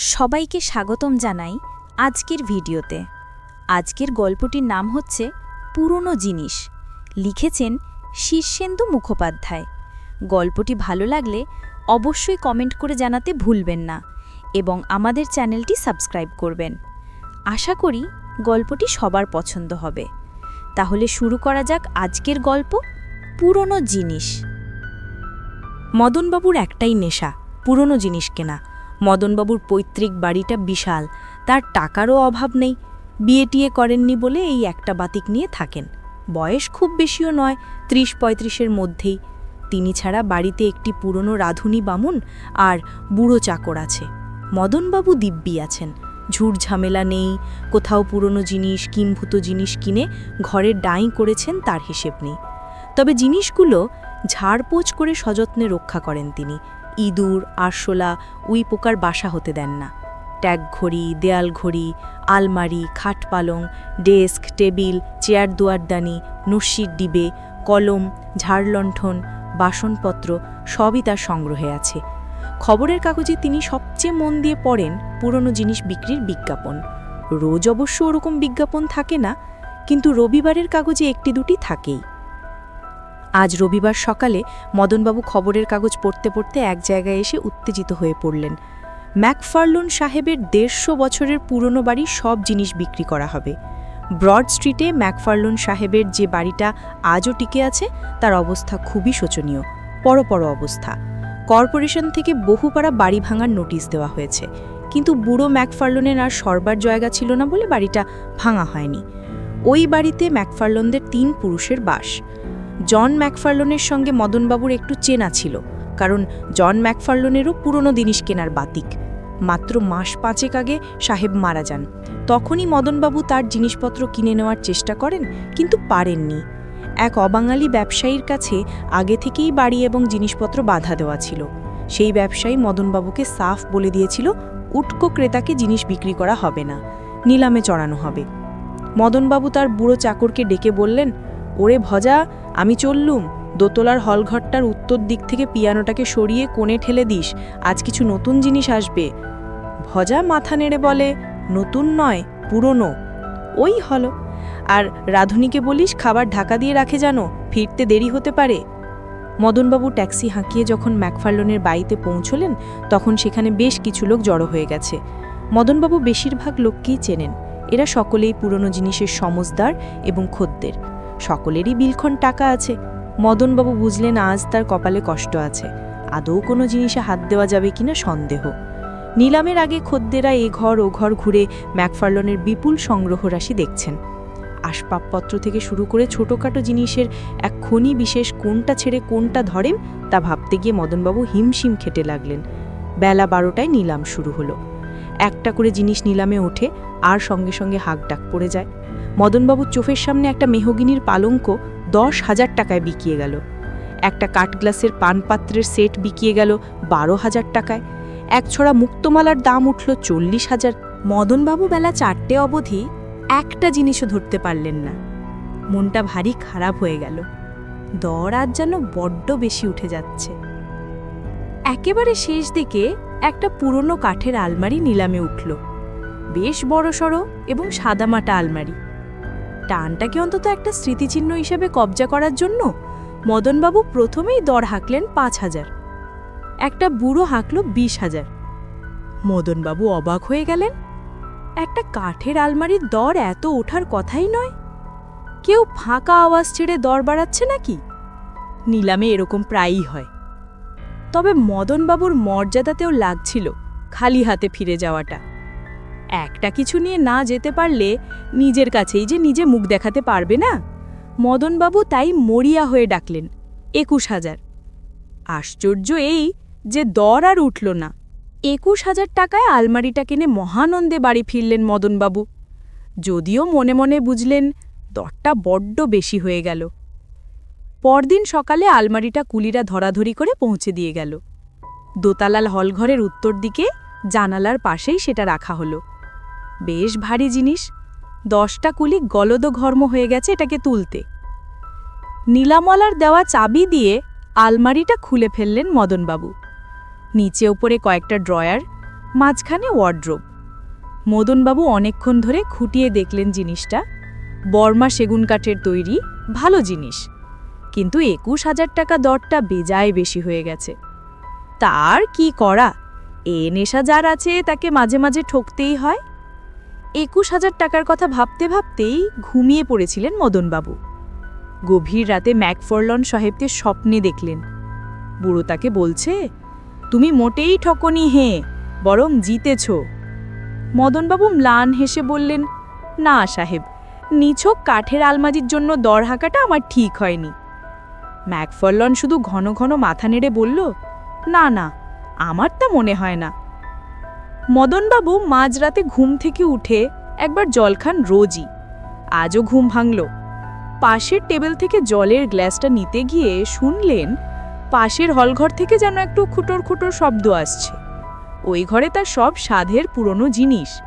সবাইকে স্বাগতম জানাই আজকের ভিডিওতে। আজকের গল্পটির নাম হচ্ছে পুরনো জিনিস। লিখেছেন শীর্ষেন্দু মুখোপাধ্যায়। গল্পটি ভালো লাগলে অবশ্যই কমেন্ট করে জানাতে ভুলবেন না এবং আমাদের চ্যানেলটি সাবস্ক্রাইব করবেন। আশা করি গল্পটি সবার পছন্দ হবে। তাহলে শুরু করা যাক আজকের গল্প পুরনো জিনিস। মদনবাবুর একটাই নেশা, পুরনো জিনিস কেনা। মদনবাবুর পৈতৃক বাড়িটা বিশাল। তার টাকারও অভাব নেই। বিয়ে টিয়ে করেননি বলে এই একটা বাতিক নিয়ে থাকেন। বয়স খুব বেশিও নয়, ত্রিশ পঁয়ত্রিশের মধ্যেই। তিনি ছাড়া বাড়িতে একটি পুরনো রাধুনী বামুন আর বুড়ো চাকর আছে। মদনবাবু দিব্যি আছেন। ঝুট ঝামেলা নেই, কোথাও পুরনো জিনিস কিম্ভূত জিনিস কিনে ঘরে ডাঁই করেছেন তার হিসেব নেই। তবে জিনিসগুলো ঝাড়পোছ করে সযত্নে রক্ষা করেন তিনি। ইঁদুর, আরশোলা, উই পোকার বাসা হতে দেন না। ট্যাগ ঘড়ি, দেয়াল ঘড়ি, আলমারি, খাট পালং, ডেস্ক, টেবিল, চেয়ার দুয়ারদানি নস্যির ডিবে, কলম, ঝাড়লণ্ঠন, বাসনপত্র সবই তার সংগ্রহে আছে। খবরের কাগজে তিনি সবচেয়ে মন দিয়ে পড়েন পুরনো জিনিস বিক্রির বিজ্ঞাপন। রোজ অবশ্য ওরকম বিজ্ঞাপন থাকে না, কিন্তু রবিবারের কাগজে একটি দুটি থাকেই। আজ রবিবার সকালে মদনবাবু খবরের কাগজ পড়তে পড়তে এক জায়গায় এসে উত্তেজিত হয়ে পড়লেন। ম্যাকফার্লুন সাহেবের দেড়শো বছরের পুরনো বাড়ি সব জিনিস বিক্রি করা হবে। ব্রড স্ট্রিটে ম্যাকফার্লুন সাহেবের যে বাড়িটা আজও টিকে আছে, তার অবস্থা খুবই শোচনীয় পরপর অবস্থা। কর্পোরেশন থেকে বহুপাড়া বাড়ি ভাঙার নোটিশ দেওয়া হয়েছে, কিন্তু বুড়ো ম্যাকফার্লনের আর সরবার জায়গা ছিল না বলে বাড়িটা ভাঙা হয়নি। ওই বাড়িতে ম্যাকফার্লনদের তিন পুরুষের বাস। জন ম্যাকফার্লনের সঙ্গে মদনবাবুর একটু চেনা ছিল, কারণ জন ম্যাকফার্লনেরও পুরনো জিনিস কেনার বাতিক। মাত্র মাস পাঁচেক আগে সাহেব মারা যান। তখনই মদনবাবু তার জিনিসপত্র কিনে নেওয়ার চেষ্টা করেন, কিন্তু পারেননি। এক অবাঙালি ব্যবসায়ীর কাছে আগে থেকেই বাড়ি এবং জিনিসপত্র বাধা দেওয়া ছিল। সেই ব্যবসায়ী মদনবাবুকে সাফ বলে দিয়েছিল, উটকো ক্রেতাকে জিনিস বিক্রি করা হবে না, নিলামে চড়ানো হবে। মদনবাবু তার বুড়ো চাকরকে ডেকে বললেন ওরে ভজা, আমি চললুম। দোতলার হলঘরটার উত্তর দিক থেকে পিয়ানোটাকে সরিয়ে কোণে ঠেলে দিস, আজ কিছু নতুন জিনিস আসবে। ভজা মাথা নেড়ে বলে, নতুন নয়, পুরনো। ওই হলো। আর রাধুনীকে বলিস খাবার ঢাকা দিয়ে রাখে জানো, ফিরতে দেরি হতে পারে? মদনবাবু ট্যাক্সি হাঁকিয়ে যখন ম্যাকফার্লনের বাড়িতে পৌঁছলেন, তখন সেখানে বেশ কিছু লোক জড়ো হয়ে গেছে। মদনবাবু বেশিরভাগ লোককেই চেনেন। এরা সকলেই পুরনো জিনিসের সমজদার এবং খদ্দের। সকলেরই বিলক্ষণ টাকা আছে। মদনবাবু বুঝলেন আজ তার কপালে কষ্ট আছে। আদৌ কোনো জিনিসে হাত দেওয়া যাবে কিনা সন্দেহ। নিলামের আগে খদ্দেরা এ ঘর ও ঘর ঘুরে ম্যাকফার্লনের বিপুল সংগ্রহ রাশি দেখছেন। আসবাবপত্র থেকে শুরু করে ছোটোখাটো জিনিসের এক খনি বিশেষ কোনটা ছেড়ে কোনটা ধরেন তা ভাবতে গিয়ে মদনবাবু হিমশিম খেটে লাগলেন। বেলা বারোটায় নিলাম শুরু হলো। একটা করে জিনিস নিলামে ওঠে, আর সঙ্গে সঙ্গে হাঁক ডাক পড়ে যায়। মদনবাবুর চোখের সামনে একটা মেহগিনির পালঙ্ক দশ হাজার টাকায় বিকিয়ে গেল। একটা কাঠগ্লাসের পানপাত্রের সেট বিকিয়ে গেল বারো হাজার টাকায়। এক ছড়া মুক্তমালার দাম উঠল চল্লিশ হাজার। মদনবাবু বেলা চারটে অবধি একটা জিনিসও ধরতে পারলেন না। মনটা ভারী খারাপ হয়ে গেল। দর আজ যেন বড্ড বেশি উঠে যাচ্ছে। একেবারে শেষ দিকে একটা পুরনো কাঠের আলমারি নিলামে উঠল। বেশ বড়সড় এবং সাদামাটা আলমারি। টানটাকে অন্তত একটা স্মৃতিচিহ্ন হিসেবে কবজা করার জন্য মদনবাবু প্রথমেই দর হাঁকলেন পাঁচ হাজার। একটা বুড়ো হাঁকল বিশ হাজার। মদনবাবু অবাক হয়ে গেলেন। একটা কাঠের আলমারির দর এত ওঠার কথাই নয়। কেউ ফাঁকা আওয়াজ ছেড়ে দর বাড়াচ্ছে নাকি? নিলামে এরকম প্রায়ই হয়। তবে মদনবাবুর মর্যাদাতেও লাগছিল খালি হাতে ফিরে যাওয়াটা। একটা কিছু নিয়ে না যেতে পারলে নিজের কাছেই যে নিজে মুখ দেখাতে পারবে না? মদনবাবু তাই মরিয়া হয়ে ডাকলেন, একুশ হাজার। আশ্চর্য এই যে দর আর উঠল না। একুশ হাজার টাকায় আলমারিটা কিনে মহানন্দে বাড়ি ফিরলেন মদনবাবু। যদিও মনে মনে বুঝলেন দরটা বড্ড বেশি হয়ে গেল। পরদিন সকালে আলমারিটা কুলিরা ধরাধরি করে পৌঁছে দিয়ে গেল। দোতালাল হলঘরের উত্তর দিকে জানালার পাশেই সেটা রাখা হলো। বেশ ভারী জিনিস। দশটা কুলি গলদ ঘর্ম হয়ে গেছে এটাকে তুলতে। নীলামলার দেওয়া চাবি দিয়ে আলমারিটা খুলে ফেললেন মদনবাবু। নিচে ওপরে কয়েকটা ড্রয়ার, মাঝখানে ওয়ার্ড্রোব। মদনবাবু অনেকক্ষণ ধরে খুঁটিয়ে দেখলেন জিনিসটা। বর্মা সেগুন কাঠের তৈরি, ভালো জিনিস। কিন্তু একুশ হাজার টাকা দরটা বেজায় বেশি হয়ে গেছে। তার কি করা? এ নেশা যার আছে, তাকে মাঝে মাঝে ঠকতেই হয়। একুশ হাজার টাকার কথা ভাবতে ভাবতেই ঘুমিয়ে পড়েছিলেন মদনবাবু। গভীর রাতে ম্যাকফরলন সাহেবকে স্বপ্নে দেখলেন। বুড়ো তাকে বলছে, তুমি মোটেই ঠকনি হে, বরং জিতেছ। মদনবাবু ম্লান হেসে বললেন, না সাহেব, নিছক কাঠের আলমারির জন্য দর হাঁকাটা আমার ঠিক হয়নি। ম্যাকফরলন শুধু ঘন ঘন মাথা নেড়ে বলল, না না, আমার তা মনে হয় না। মদনবাবু মাঝরাতে ঘুম থেকে উঠে একবার জল খান রোজই। আজও ঘুম ভাঙল। পাশের টেবিল থেকে জলের গ্লাসটা নিতে গিয়ে শুনলেন, পাশের হলঘর থেকে যেন একটু খুটোর খুটোর শব্দ আসছে। ওই ঘরে তার সব সাধের পুরনো জিনিস।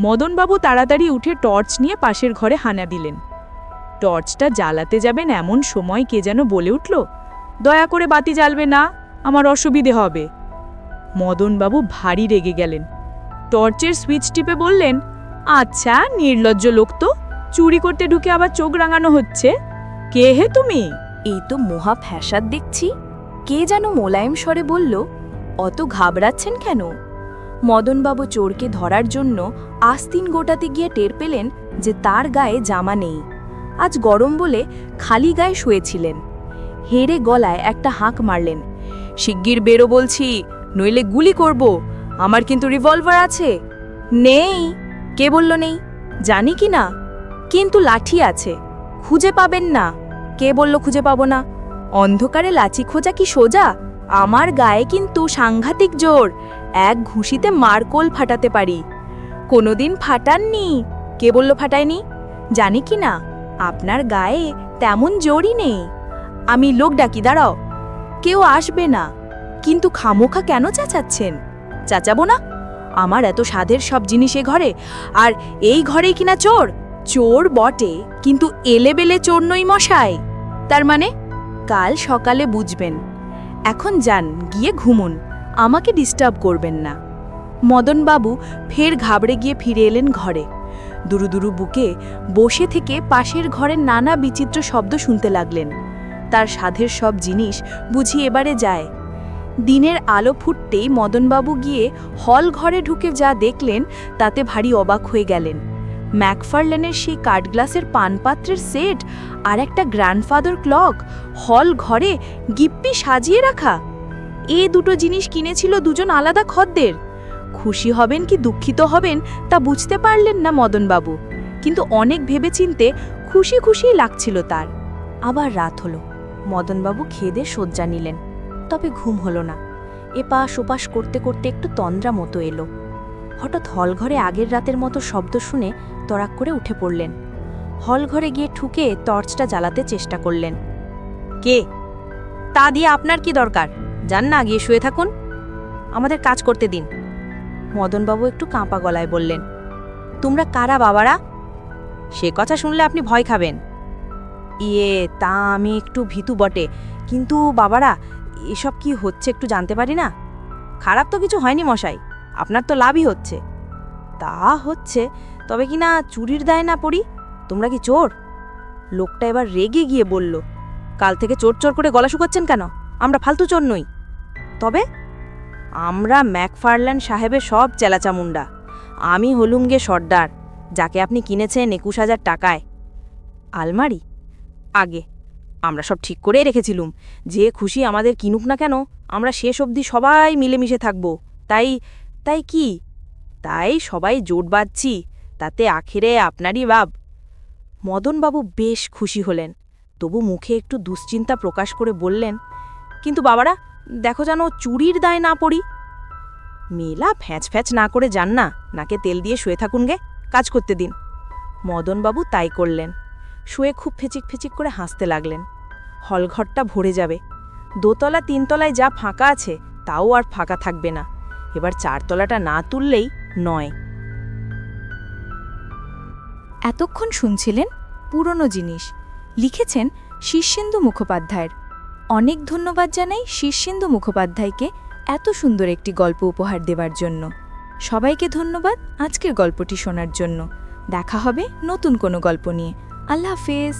মদনবাবু তাড়াতাড়ি উঠে টর্চ নিয়ে পাশের ঘরে হানা দিলেন। টর্চটা জ্বালাতে যাবেন এমন সময় কে যেন বলে উঠল, দয়া করে বাতি জ্বালবে না, আমার অসুবিধে হবে। মদনবাবু ভারী রেগে গেলেন। টর্চের সুইচ টিপে বললেন আচ্ছা নির্লজ্জ লোক তো, চুরি করতে ঢুকে আবার চোখ রাঙানো হচ্ছে। কে হে তুমি? এই তো মহা ফ্যাসাদ দেখছি। কে যেন মোলায়েম স্বরে বলল, অত ঘাবড়াচ্ছেন কেন? মদনবাবু চোরকে ধরার জন্য আস্তিন গোটাতে গিয়ে টের পেলেন যে তার গায়ে জামা নেই। আজ গরম বলে খালি গায়ে শুয়েছিলেন। হেরে গলায় একটা হাঁক মারলেন, শিগগির বেরো বলছি নইলে গুলি করব। আমার কিন্তু রিভলভার আছে। নেই। কে বলল নেই? জানি কি না। কিন্তু লাঠি আছে। খুঁজে পাবেন না। কে বলল খুঁজে পাবো না? অন্ধকারে লাচি খোঁজা কি সোজা? আমার গায়ে কিন্তু সাংঘাতিক জোর। এক ঘুষিতে মারকোল ফাটাতে পারি। কোনোদিন ফাটাননি। কে বলল ফাটায়নি? জানি কি না। আপনার গায়ে তেমন জোরই নেই। আমি লোক ডাকি, দাঁড়াও। কেউ আসবে না। কিন্তু খামোখা কেন চেঁচাচ্ছেন? চেঁচাবো না। আমার এত স্বাদের সব জিনিস এ ঘরে। আর এই ঘরেই কিনা চোর? চোর বটে, কিন্তু এলেবেলে চোর নই মশাই। তার মানে কাল সকালে বুঝবেন। এখন যান, গিয়ে ঘুমুন। আমাকে ডিস্টার্ব করবেন না। মদনবাবু ফের ঘাবড়ে গিয়ে ফিরে এলেন ঘরে। দুরু দুরু বুকে বসে থেকে পাশের ঘরের নানা বিচিত্র শব্দ শুনতে লাগলেন। তার সাধের সব জিনিস বুঝি এবারে যায়। দিনের আলো ফুটতেই মদনবাবু গিয়ে হল ঘরে ঢুকে যা দেখলেন, তাতে ভারী অবাক হয়ে গেলেন। ম্যাকফারলেনের সেই কাঠগ্লাসের পানপাত্রের সেট আর একটা গ্র্যান্ডফাদার ক্লক, হল ঘরে গিপ্পি সাজিয়ে রাখা। এ দুটো জিনিস কিনেছিল দুজন আলাদা খদ্দের। খুশি হবেন কি দুঃখিত হবেন তা বুঝতে পারলেন না মদনবাবু, কিন্তু অনেক ভেবেচিন্তে খুশি খুশিই লাগছিল তার। আবার রাত হলো। মদনবাবু খেদে শয্যা নিলেন। তবে ঘুম হলো না। এপাশ ওপাশ করতে করতে একটু তন্দ্রা মতো এলো। হঠাৎ হলঘরে আগের রাতের মতো শব্দ শুনে তড়াক করে উঠে পড়লেন। হলঘরে গিয়ে ঠুকে টর্চটা জ্বালাতে চেষ্টা করলেন। কে? তা দিয়ে আপনার কি দরকার? যান না, গিয়ে শুয়ে থাকুন। আমাদের কাজ করতে দিন। মদনবাবু একটু কাঁপা গলায় বললেন, তোমরা কারা বাবারা? সে কথা শুনলে আপনি ভয় খাবেন। ইয়ে তা আমি একটু ভীতু বটে। কিন্তু বাবারা এসব কি হচ্ছে একটু জানতে পারি না? খারাপ তো কিছু হয়নি মশাই, আপনার তো লাভই হচ্ছে। তা হচ্ছে, তবে কি না চুরির দায় না পড়ি? তোমরা কি চোর? লোকটা এবার রেগে গিয়ে বলল, কাল থেকে চোর চোর করে গলা শুকাচ্ছেন কেন? আমরা ফালতু চোর নই। তবে? আমরা ম্যাকফারল্যান্ড সাহেবের সব চেলাচামুন্ডা আমি হলুম গে সর্দার, যাকে আপনি কিনেছেন একুশ হাজার টাকায়। আলমারি? আগে। আমরা সব ঠিক করেই রেখেছিলুম। যে খুশি আমাদের কিনুক না কেন, আমরা শেষ অবধি সবাই মিলেমিশে থাকব। তাই তাই কি? তাই সবাই জোট বাঁধছি, তাতে আখেরে আপনারই বাব মদনবাবু বেশ খুশি হলেন। তবু মুখে একটু দুশ্চিন্তা প্রকাশ করে বললেন, কিন্তু বাবারা, দেখো যেন চুরির দায় না পড়ি। মেলা ফ্যাঁচ ফ্যাঁচ না করে যান না, নাকে তেল দিয়ে শুয়ে থাকুন গে, কাজ করতে দিন। মদনবাবু তাই করলেন। শুয়ে খুব ফেচিক ফেচিক করে হাসতে লাগলেন। হলঘরটা ভরে যাবে। দোতলা, তিনতলায় যা ফাঁকা আছে, তাও আর ফাঁকা থাকবে না। এবার চারতলাটা না তুললেই নয়। এতক্ষণ শুনছিলেন পুরনো জিনিস। লিখেছেন শীর্ষেন্দু মুখোপাধ্যায়ের। অনেক ধন্যবাদ জানাই শীর্ষেন্দু মুখোপাধ্যায়কে এত সুন্দর একটি গল্প উপহার দেওয়ার জন্য। সবাইকে ধন্যবাদ আজকের গল্পটি শোনার জন্য। দেখা হবে নতুন কোনো গল্প নিয়ে। আল্লাহ হাফেজ।